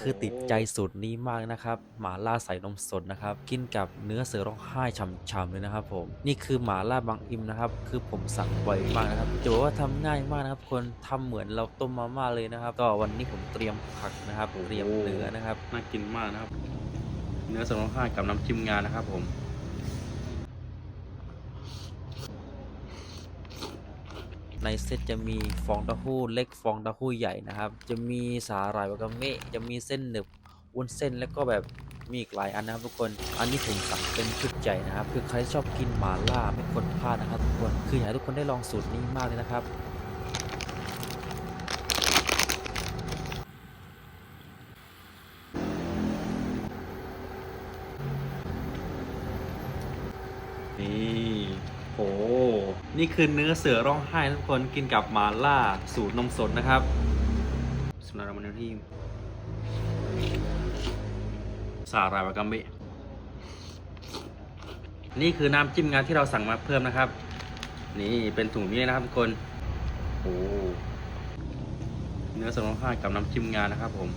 คือติดใจสูตรนี้มากนะครับ หมาล่าใส่นมสดนะครับ กินกับเนื้อเสือร้องไห้ฉ่ำๆเลยนะครับ ผม นี่คือหมาล่าบางอิมนะครับ คือผมสั่งบ่อยมากนะครับจะบอกว่าทำง่ายมากนะครับ คนทำเหมือนเราต้มมาม่าเลยนะครับ ก็วันนี้ผมเตรียมผักนะครับ เตรียมเนื้อนะครับ น่ากินมากนะครับ เนื้อเสือร้องไห้กับน้ำจิ้มงานะครับ ผม ในเซตจะมีฟองเต้าหู้เล็กฟองเต้าหู้ใหญ่นะครับ จะมีสาหร่ายวากาเมะจะมีเส้นหนึบวุ้นเส้นแล้วก็แบบมีอีกหลายอันนะครับทุกคน อันนี้ผมสั่งเป็นชุดใหญ่นะครับ คือใครชอบกินหมาล่าไม่ควรพลาดนะครับทุกคน คืออยากให้ทุกคนได้ลองสูตรนี้มากเลยนะครับนี่ นี่คือเนื้อเสือร้องไห้ทุกคนกินกับหมาล่าสูตรนมสดนะครับสำหรับเรามาที่สาหร่ายวากาเมะนี่คือน้ำจิ้มงานที่เราสั่งมาเพิ่มนะครับ นี่เป็นถุงนี้นะครับทุกคน โอ้ เนื้อเสือร้องไห้กับน้ำจิ้มงานนะครับผม